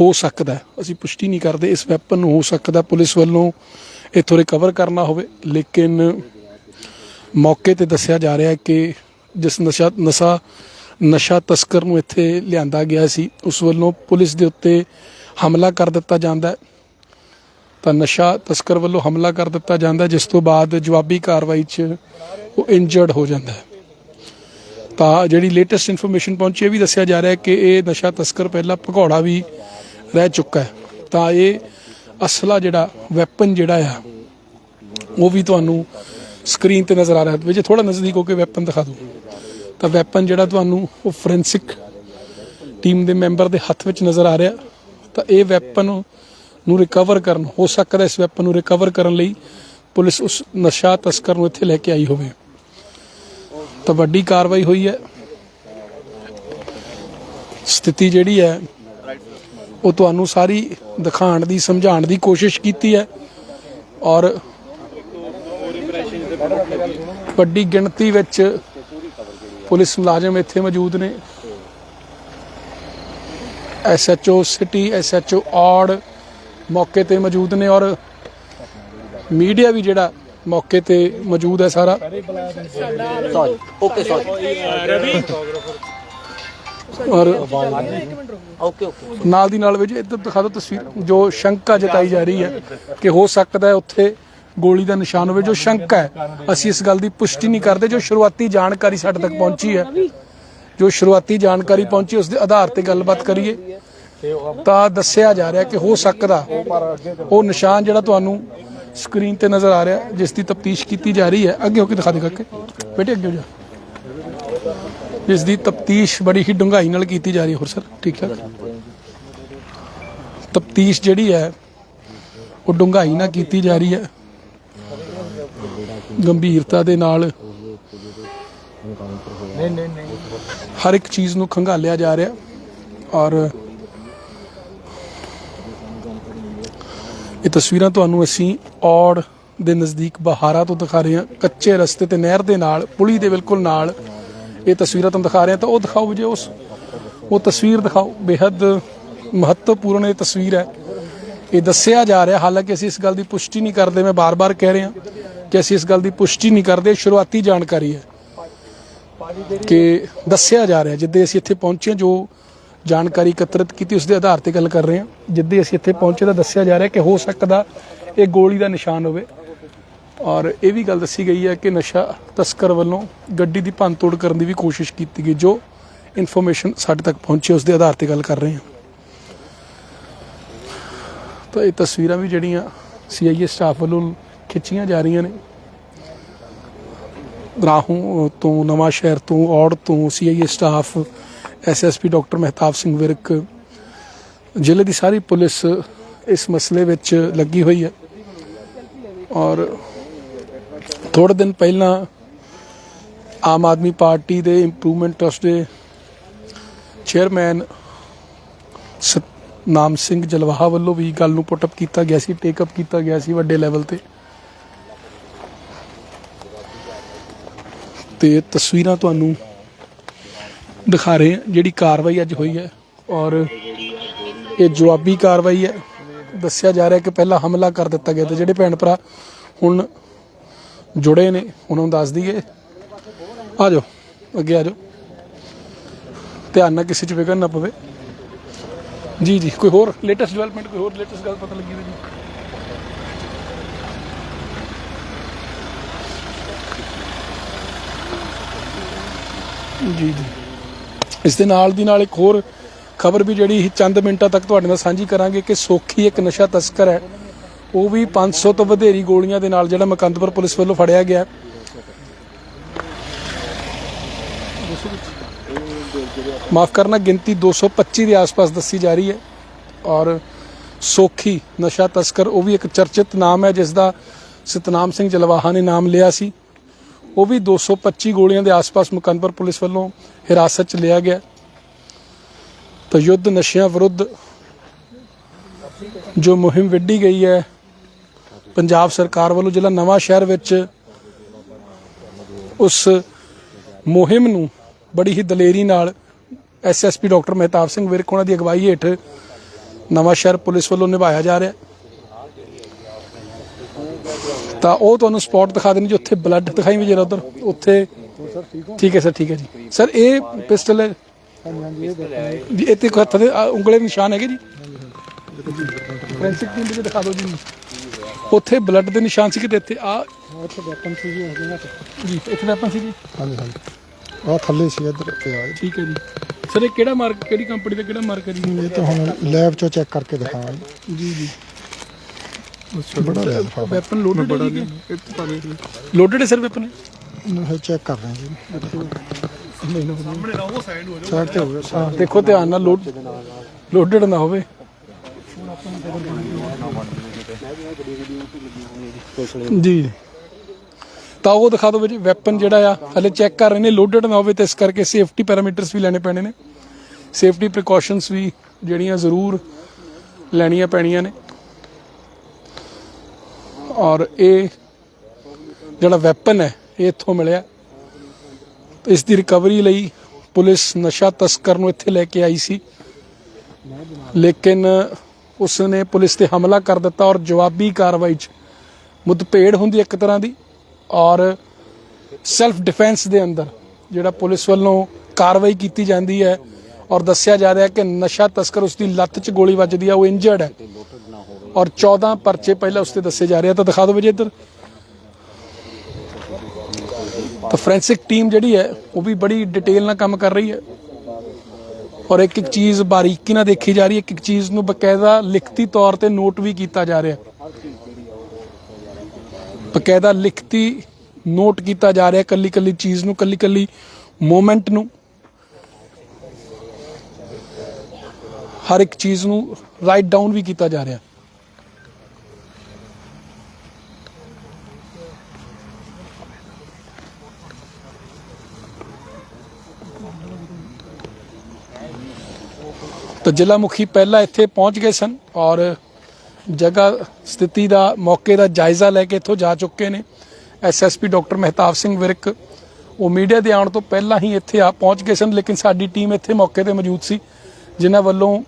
ਹੋ ਸਕਦਾ ਅਸੀਂ ਪੁਸ਼ਟੀ ਨਹੀਂ ਕਰਦੇ ਇਸ ਵੈਪਨ ਨੂੰ ਹੋ ਸਕਦਾ ਪੁਲਿਸ ਵੱਲੋਂ ਇਥੋਂ ਰਿਕਵਰ ਕਰਨਾ ਹੋਵੇ ਲੇਕਿਨ ਮੌਕੇ ਤੇ ਦੱਸਿਆ ਜਾ ਰਿਹਾ ਹੈ ਕਿ ਜਿਸ ਨਸ਼ਾ ਨਸ਼ਾ ਨਸ਼ਾ ਤਸਕਰ ਨੂੰ ਇੱਥੇ ਲਿਆਂਦਾ ਗਿਆ ਸੀ, ਉਸ ਵੱਲੋਂ ਪੁਲਿਸ ਦੇ ਉੱਤੇ ਹਮਲਾ ਕਰ ਦਿੱਤਾ ਜਾਂਦਾ ਹੈ। ਤਾਂ ਨਸ਼ਾ ਤਸਕਰ ਵੱਲੋਂ ਹਮਲਾ ਕਰ ਦਿੱਤਾ ਜਾਂਦਾ ਜਿਸ ਤੋਂ ਬਾਅਦ ਜਵਾਬੀ ਕਾਰਵਾਈ 'ਚ ਉਹ ਇੰਜਰਡ ਹੋ ਜਾਂਦਾ ਹੈ। ਤਾਂ ਜਿਹੜੀ ਲੇਟੈਸਟ ਇਨਫੋਰਮੇਸ਼ਨ ਪਹੁੰਚੀ ਇਹ ਵੀ ਦੱਸਿਆ ਜਾ ਰਿਹਾ ਹੈ ਕਿ ਇਹ ਨਸ਼ਾ ਤਸਕਰ ਪਹਿਲਾਂ ਭਗੌੜਾ ਵੀ ਰਹਿ ਚੁੱਕਾ ਹੈ। ਤਾਂ ਇਹ ਅਸਲਾ ਜਿਹੜਾ ਵੈਪਨ ਜਿਹੜਾ ਆ, ਉਹ ਵੀ ਤੁਹਾਨੂੰ ਸਕਰੀਨ ਤੇ ਨਜ਼ਰ ਆ ਰਿਹਾ ਹੈ। ਥੋੜਾ ਨਜ਼ਦੀਕ ਹੋ ਕੇ ਵੈਪਨ ਦਿਖਾ ਦਿਓ ਤਾਂ ਵੈਪਨ ਜਿਹੜਾ ਤੁਹਾਨੂੰ ਉਹ ਫੋਰੈਂਸਿਕ ਟੀਮ ਦੇ ਮੈਂਬਰ ਦੇ ਹੱਥ ਵਿੱਚ ਨਜ਼ਰ ਆ ਰਿਹਾ। ਤਾਂ ਇਹ ਵੈਪਨ ਨੂੰ ਰਿਕਵਰ ਕਰਨ, ਹੋ ਸਕਦਾ ਇਸ ਵੈਪਨ ਨੂੰ ਰਿਕਵਰ ਕਰਨ ਲਈ ਪੁਲਿਸ ਉਸ ਨਸ਼ਾ ਤਸਕਰ ਨੂੰ ਇੱਥੇ ਲੈ ਕੇ ਆਈ ਹੋਵੇ। ਤਾਂ ਵੱਡੀ ਕਾਰਵਾਈ ਹੋਈ ਹੈ। ਸਥਿਤੀ ਜਿਹੜੀ ਹੈ, ਉਹ ਤੁਹਾਨੂੰ ਸਾਰੀ ਦਿਖਾਉਣ ਦੀ, ਸਮਝਾਉਣ ਦੀ ਕੋਸ਼ਿਸ਼ ਕੀਤੀ ਹੈ। ਔਰ ਵੱਡੀ ਗਿਣਤੀ ਵਿੱਚ ਪੁਲਿਸ ਮੁਲਾਜ਼ਮ ਇੱਥੇ ਮੌਜੂਦ ਨੇ। ਐਸਐਚਓ ਸਿਟੀ ਐਸਐਚਓ ਔੜ ਮੌਕੇ ਤੇ ਮੌਜੂਦ ਨੇ ਔਰ ਮੀਡੀਆ ਵੀ ਜਿਹੜਾ ਮੌਕੇ ਤੇ ਮੌਜੂਦ ਹੈ ਸਾਰਾ। ਸੌਰੀ ਓਕੇ ਸੌਰੀ ਔਰ ਓਕੇ ਓਕੇ ਨਾਲ ਦੀ ਨਾਲ ਵਿੱਚ ਇੱਧਰ ਦਿਖਾ ਦਿਓ ਤਸਵੀਰ, ਜੋ ਸ਼ੰਕਾ ਜਤਾਈ ਜਾ ਰਹੀ ਹੈ ਕਿ ਹੋ ਸਕਦਾ ਹੈ ਉੱਥੇ ਗੋਲੀ ਦਾ ਨਿਸ਼ਾਨ ਹੋਵੇ, ਜੋ ਸ਼ੰਕਾ ਹੈ। ਅਸੀਂ ਇਸ ਗੱਲ ਦੀ ਪੁਸ਼ਟੀ ਨਹੀਂ ਕਰਦੇ, ਜੋ ਸ਼ੁਰੂਆਤੀ ਜਾਣਕਾਰੀ ਸਾਡੇ ਤੱਕ ਪਹੁੰਚੀ ਹੈ। ਜੋ ਸ਼ੁਰੂਆਤੀ ਜਾਣਕਾਰੀ ਪਹੁੰਚੀ, ਉਸ ਦੇ ਆਧਾਰ ਤੇ ਗੱਲਬਾਤ ਕਰੀਏ। ਤਾਂ ਦੱਸਿਆ ਜਾ ਰਿਹਾ ਕਿ ਹੋ ਸਕਦਾ, ਉਹ ਨਿਸ਼ਾਨ ਜਿਹੜਾ ਤੁਹਾਨੂੰ ਸਕਰੀਨ ਤੇ ਨਜ਼ਰ ਆ ਰਿਹਾ, ਜਿਸ ਦੀ ਤਫਤੀਸ਼ ਕੀਤੀ ਜਾ ਰਹੀ ਹੈ। ਅੱਗੇ ਹੋ ਕੇ ਦਿਖਾ ਦੇ ਕਾਕੇ। ਬੇਟੇ, ਅੱਗੇ ਹੋ ਜਾ। ਜਿਸ ਦੀ ਤਫਤੀਸ਼ ਬੜੀ ਹੀ ਡੂੰਘਾਈ ਨਾਲ ਕੀਤੀ ਜਾ ਰਹੀ ਹੈ, ਹੋਰ ਸਰ, ਠੀਕ ਠਾਕ? ਤਫਤੀਸ਼ ਜਿਹੜੀ ਹੈ, ਉਹ ਡੂੰਘਾਈ ਨਾਲ ਕੀਤੀ ਜਾ ਰਹੀ ਹੈ। ਗੰਭੀਰਤਾ ਦੇ ਨਾਲ ਨਹੀਂ ਨਹੀਂ ਨਹੀਂ। ਹਰ ਇੱਕ ਚੀਜ਼ ਨੂੰ ਖੰਗਾਲਿਆ ਜਾ ਰਿਹਾ ਔਰ ਇਹ ਤਸਵੀਰਾਂ ਤੁਹਾਨੂੰ ਅਸੀਂ ਔੜ ਦੇ ਨਜ਼ਦੀਕ ਬਹਾਰਾ ਤੋਂ ਦਿਖਾ ਰਹੇ ਹਾਂ। ਕੱਚੇ ਰਸਤੇ ਤੇ ਨਹਿਰ ਦੇ ਨਾਲ ਪੁਲੀ ਦੇ ਬਿਲਕੁਲ ਨਾਲ ਇਹ ਤਸਵੀਰਾਂ ਤੁਹਾਨੂੰ ਦਿਖਾ ਰਹੇ ਹਾਂ। ਤਾਂ ਉਹ ਦਿਖਾਓ ਜੇ ਉਸ ਉਹ ਤਸਵੀਰ ਦਿਖਾਓ। ਬੇहद ਮਹੱਤਵਪੂਰਨ ਇਹ ਤਸਵੀਰ ਹੈ। ਇਹ ਦੱਸਿਆ ਜਾ ਰਿਹਾ ਹਾਲਾਂਕਿ ਅਸੀਂ ਇਸ ਗੱਲ ਦੀ ਪੁਸ਼ਟੀ ਨਹੀਂ ਕਰਦੇ ਮੈਂ ਬਾਰ-ਬਾਰ ਕਹਿ ਰਿਹਾ ਕਿ ਅਸੀਂ ਇਸ ਗੱਲ ਦੀ ਪੁਸ਼ਟੀ ਨਹੀਂ ਕਰਦੇ ਸ਼ੁਰੂਆਤੀ ਜਾਣਕਾਰੀ ਹੈ ਕਿ ਦੱਸਿਆ ਜਾ ਰਿਹਾ ਜਿੱਦੇ ਅਸੀਂ ਇੱਥੇ ਪਹੁੰਚੇ ਹਾਂ, ਜੋ ਜਾਣਕਾਰੀ ਇਕੱਤਰਿਤ ਕੀਤੀ ਉਸ ਦੇ ਆਧਾਰ ਤੇ ਗੱਲ ਕਰ ਰਹੇ ਹਾਂ ਜਿੱਦੇ ਅਸੀਂ ਇੱਥੇ ਪਹੁੰਚੇ ਤਾਂ ਦੱਸਿਆ ਜਾ ਰਿਹਾ ਕਿ ਹੋ ਸਕਦਾ ਇਹ ਗੋਲੀ ਦਾ ਨਿਸ਼ਾਨ ਹੋਵੇ। ਔਰ ਇਹ ਵੀ ਗੱਲ ਦੱਸੀ ਗਈ ਹੈ ਕਿ ਨਸ਼ਾ ਤਸਕਰ ਵੱਲੋਂ ਗੱਡੀ ਦੀ ਭੰਨਤੋੜ ਕਰਨ ਦੀ ਵੀ ਕੋਸ਼ਿਸ਼ ਕੀਤੀ ਗਈ ਜੋ ਇਨਫੋਰਮੇਸ਼ਨ ਸਾਡੇ ਤੱਕ ਪਹੁੰਚੀ ਉਸ ਦੇ ਆਧਾਰ ਤੇ ਗੱਲ ਕਰ ਰਹੇ ਹਾਂ। ਤਾਂ ਇਹ ਤਸਵੀਰਾਂ ਵੀ ਜਿਹੜੀਆਂ ਸੀਆਈਏ ਸਟਾਫ ਵੱਲੋਂ ਖਿੱਚੀਆਂ ਜਾ ਰਹੀਆਂ ਨੇ। ਰਾਹੋਂ ਤੋਂ ਨਵਾਂ ਸ਼ਹਿਰ ਤੋਂ, ਔੜ ਤੋਂ CIA staff SSP doctor Mehtab Singh Virk, ਜ਼ਿਲ੍ਹੇ ਦੀ ਸਾਰੀ ਪੁਲਿਸ ਇਸ ਮਸਲੇ ਵਿੱਚ ਲੱਗੀ ਹੋਈ ਹੈ। ਔਰ ਥੋੜੇ ਦਿਨ ਪਹਿਲਾਂ ਆਮ ਆਦਮੀ ਪਾਰਟੀ ਦੇ ਇੰਪਰੂਵਮੈਂਟ ਟਰਸਟ ਦੇ ਚੇਅਰਮੈਨ ਨਾਮ ਸਿੰਘ ਜਲਵਾਹਾ ਵੱਲੋਂ ਵੀ ਗੱਲ ਨੂੰ ਪੁੱਟ ਅਪ ਕੀਤਾ ਗਿਆ ਸੀ ਟੇਕ ਅਪ ਕੀਤਾ ਗਿਆ ਸੀ ਵੱਡੇ ਲੈਵਲ ਤੇ। ਤੇ ਤਸਵੀਰਾਂ ਤੁਹਾਨੂੰ ਦਿਖਾ ਰਹੇ ਹਾਂ, ਜਿਹੜੀ ਕਾਰਵਾਈ ਅੱਜ ਹੋਈ ਹੈ ਔਰ ਇਹ ਜਵਾਬੀ ਕਾਰਵਾਈ ਹੈ। ਦੱਸਿਆ ਜਾ ਰਿਹਾ ਕਿ ਪਹਿਲਾਂ ਹਮਲਾ ਕਰ ਦਿੱਤਾ ਗਿਆ ਤੇ ਜਿਹੜੇ ਭੈਣ ਭਰਾ ਹੁਣ ਜੁੜੇ ਨੇ ਉਹਨਾਂ ਨੂੰ ਦੱਸ ਦਈਏ। ਆ ਜਾਓ, ਅੱਗੇ ਆ ਜਾਓ। ਧਿਆਨ ਨਾਲ ਕਿਸੇ ਚ ਵਿਗੜ ਨਾ ਪਵੇ। ਜੀ ਜੀ। ਕੋਈ ਹੋਰ ਲੇਟੈਸਟ ਡਿਵੈਲਪਮੈਂਟ ਕੋਈ ਹੋਰ ਲੇਟੈਸਟ ਗੱਲ ਪਤਾ ਲੱਗੀ ਹੋਵੇ ਜੀ। ਜੀ ਜੀ। ਇਸ ਦੇ ਨਾਲ ਦੀ ਨਾਲ ਇੱਕ ਹੋਰ ਖਬਰ ਵੀ ਜਿਹੜੀ ਚੰਦ ਮਿੰਟਾਂ ਤੱਕ ਤੁਹਾਡੇ ਨਾਲ ਸਾਂਝੀ ਕਰਾਂਗੇ ਕਿ ਸੋਖੀ ਇੱਕ ਨਸ਼ਾ ਤਸਕਰ ਹੈ। ਉਹ ਵੀ 500 ਤੋਂ ਵਧੇਰੀ ਗੋਲੀਆਂ ਦੇ ਨਾਲ ਜਿਹੜਾ ਮਕੰਦਪੁਰ ਪੁਲਿਸ ਵੱਲੋਂ ਫੜਿਆ ਗਿਆ। ਮਾਫ ਕਰਨਾ, ਗਿਣਤੀ 225 ਦੇ ਆਸ-ਪਾਸ ਦੱਸੀ ਜਾ ਰਹੀ ਹੈ ਔਰ ਸੋਖੀ ਨਸ਼ਾ ਤਸਕਰ, ਉਹ ਵੀ ਇੱਕ ਚਰਚਿਤ ਨਾਮ ਹੈ ਜਿਸ ਦਾ ਸਤਨਾਮ ਸਿੰਘ ਜਲਵਾਹਾ ਨੇ ਨਾਮ ਲਿਆ ਸੀ। ਉਹ ਵੀ 225 ਗੋਲੀਆਂ ਦੇ ਆਸ-ਪਾਸ ਮੁਕੰਦਪੁਰ ਪੁਲਿਸ ਵੱਲੋਂ ਹਿਰਾਸਤ 'ਚ ਲਿਆ ਗਿਆ। ਤਾਂ ਯੁੱਧ ਨਸ਼ਿਆਂ ਵਿਰੁੱਧ ਜੋ ਮੁਹਿੰਮ ਵਿੱਢੀ ਗਈ ਹੈ, ਪੰਜਾਬ ਸਰਕਾਰ ਵੱਲੋਂ ਜ਼ਿਲ੍ਹਾ ਨਵਾਂ ਸ਼ਹਿਰ ਵਿੱਚ ਉਸ ਮੁਹਿੰਮ ਨੂੰ ਬੜੀ ਹੀ ਦਲੇਰੀ ਨਾਲ ਐਸਐਸਪੀ ਡਾਕਟਰ ਮਹਿਤਾਬ ਸਿੰਘ ਵਿਰਕ ਉਹਨਾਂ ਦੀ ਅਗਵਾਈ ਹੇਠ ਨਵਾਂ ਸ਼ਹਿਰ ਪੁਲਿਸ ਵੱਲੋਂ ਨਿਭਾਇਆ ਜਾ ਰਿਹਾ। ਤਾਂ ਉਹ ਤੁਹਾਨੂੰ ਸਪੌਟ ਦਿਖਾ ਦੇਣੀ ਜੀ ਉੱਥੇ ਬਲੱਡ ਦਿਖਾਈ ਵੀ ਜਰਾ ਉਧਰ। ਉੱਥੇ ਠੀਕ ਹੈ ਸਰ ਠੀਕ ਹੈ ਜੀ। ਸਰ ਇਹ ਪਿਸਟਲ ਹੈ। ਜੀ ਇਹ ਤੇ ਕੋਈ ਹੱਥ ਦੇ ਉਂਗਲੇ ਦੇ ਨਿਸ਼ਾਨ ਹੈਗੇ ਜੀ। ਫੋਰੈਂਸਿਕ ਟੀਮ ਵਿੱਚ ਦਿਖਾ ਦਿਓ ਜੀ। ਉੱਥੇ ਬਲੱਡ ਦੇ ਨਿਸ਼ਾਨ ਸੀ ਕਿਤੇ ਇੱਥੇ। ਆ ਉੱਥੇ ਵੈਪਨ ਸੀ ਜੀ ਜੀ ਇੱਥੇ ਵੈਪਨ ਸੀ ਜੀ ਹਾਂਜੀ ਹਾਂਜੀ। ਆ ਥੱਲੇ ਸੀ ਇੱਧਰ ਪਿਆ ਠੀਕ ਹੈ ਜੀ। ਸਰ ਇਹ ਕਿਹੜਾ ਮਾਰਕ ਕਿਹੜੀ ਕੰਪਨੀ ਦਾ ਕਿਹੜਾ ਮਾਰਕ ਹੈ ਜੀ? ਇਹ ਤਾਂ ਹੁਣ ਲੈਬ ਚੋਂ ਚੈੱਕ ਕਰਕੇ ਦਿਖਾਵਾਂਗੇ ਜੀ। ਜੀ ਬੜਾ ਲਿਆ ਫੜ ਵੈਪਨ ਲੋਡਡ ਹੈ ਜੀ ਲੋਡਡ ਹੈ ਸਰ ਵੈਪਨ ਇਹ? ਚੈੱਕ ਕਰ ਰਹੇ ਹਾਂ ਜੀ। ਸਾਈਡ ਤੇ ਹੋ ਗਿਆ ਹਾਂ ਦੇਖੋ ਧਿਆਨ ਨਾਲ ਲੋਡ ਲੋਡਡ ਨਾ ਹੋਵੇ। ਜੀ। ਤਾਂ ਉਹ ਦਿਖਾ ਦਿਓ ਜੀ ਵੈਪਨ ਜਿਹੜਾ ਆ, ਹਲੇ ਚੈੱਕ ਕਰ ਰਹੇ ਨੇ ਲੋਡਡ ਨਾ ਹੋਵੇ ਤੇ ਇਸ ਕਰਕੇ ਸੇਫਟੀ ਪੈਰਾਮੀਟਰਸ ਵੀ ਲੈਣੇ ਪੈਣੇ ਨੇ। ਸੇਫਟੀ ਪ੍ਰੀਕਾਸ਼ਨਸ ਵੀ ਜਿਹੜੀਆਂ ਜ਼ਰੂਰ ਲੈਣੀਆਂ ਪੈਣੀਆਂ ਨੇ। ਔਰ ਇਹ ਜਿਹੜਾ ਵੈਪਨ ਹੈ, ਇਹ ਇੱਥੋਂ ਮਿਲਿਆ। ਇਸ ਦੀ ਰਿਕਵਰੀ ਲਈ ਪੁਲਿਸ ਨਸ਼ਾ ਤਸਕਰ ਨੂੰ ਇੱਥੇ ਲੈ ਕੇ ਆਈ ਸੀ। ਲੇਕਿਨ ਉਸ ਨੇ ਪੁਲਿਸ ਤੇ ਹਮਲਾ ਕਰ ਦਿੱਤਾ ਔਰ ਜਵਾਬੀ ਕਾਰਵਾਈ 'ਚ ਮੁੱਦਭੇੜ ਹੁੰਦੀ ਇੱਕ ਤਰ੍ਹਾਂ ਦੀ। ਔਰ ਸੈਲਫ ਡਿਫੈਂਸ ਦੇ ਅੰਦਰ ਜਿਹੜਾ ਪੁਲਿਸ ਵੱਲੋਂ ਕਾਰਵਾਈ ਕੀਤੀ ਜਾਂਦੀ ਹੈ ਔਰ ਦੱਸਿਆ ਜਾ ਰਿਹਾ ਹੈ ਕਿ ਨਸ਼ਾ ਤਸਕਰ ਉਸ ਦੀ ਲੱਤ 'ਚ ਗੋਲੀ ਵੱਜਦੀ ਹੈ ਉਹ ਇੰਜਰਡ ਹੈ। ਔਰ 14 ਪਰਚੇ ਪਹਿਲਾਂ ਉਸ ਤੇ ਦੱਸੇ ਜਾ ਰਹੇ ਤਾਂ ਦਿਖਾ ਦਿਓ ਵੀ ਇੱਧਰ। ਤਾਂ ਫੋਰੈਂਸਿਕ ਟੀਮ ਜਿਹੜੀ ਹੈ, ਉਹ ਵੀ ਬੜੀ ਡਿਟੇਲ ਨਾਲ ਕੰਮ ਕਰ ਰਹੀ ਹੈ। ਔਰ ਇੱਕ ਇੱਕ ਚੀਜ਼ ਬਾਰੀਕੀ ਨਾਲ ਦੇਖੀ ਜਾ ਰਹੀ ਹੈ। ਇੱਕ ਇੱਕ ਚੀਜ਼ ਨੂੰ ਬਕਾਇਦਾ ਲਿਖਤੀ ਤੌਰ ਤੇ ਨੋਟ ਵੀ ਕੀਤਾ ਜਾ ਰਿਹਾ ਬਕਾਇਦਾ ਲਿਖਤੀ ਨੋਟ ਕੀਤਾ ਜਾ ਰਿਹਾ ਕੱਲੀ ਕੱਲੀ ਚੀਜ਼ ਨੂੰ, ਕੱਲੀ ਕੱਲੀ ਮੂਮੈਂਟ ਨੂੰ। ਹਰ ਇੱਕ ਚੀਜ਼ ਨੂੰ ਰਾਈਟ ਡਾਊਨ ਵੀ ਕੀਤਾ ਜਾ ਰਿਹਾ। ਤਾਂ ਜ਼ਿਲ੍ਹਾ ਮੁਖੀ ਪਹਿਲਾਂ ਇੱਥੇ ਪਹੁੰਚ ਗਏ ਸਨ ਔਰ ਜਗ੍ਹਾ ਸਥਿਤੀ ਦਾ ਮੌਕੇ ਦਾ ਜਾਇਜ਼ਾ ਲੈ ਕੇ ਇੱਥੋਂ ਜਾ ਚੁੱਕੇ ਨੇ। ਐਸਐਸਪੀ ਡਾਕਟਰ ਮਹਿਤਾਬ ਸਿੰਘ ਵਿਰਕ, ਉਹ ਮੀਡੀਆ ਦੇ ਆਉਣ ਤੋਂ ਪਹਿਲਾਂ ਹੀ ਇੱਥੇ ਆ ਪਹੁੰਚ ਗਏ ਸਨ, ਲੇਕਿਨ ਸਾਡੀ ਟੀਮ ਇੱਥੇ ਮੌਕੇ ਤੇ ਮੌਜੂਦ ਸੀ, ਜਿਨ੍ਹਾਂ ਵੱਲੋਂ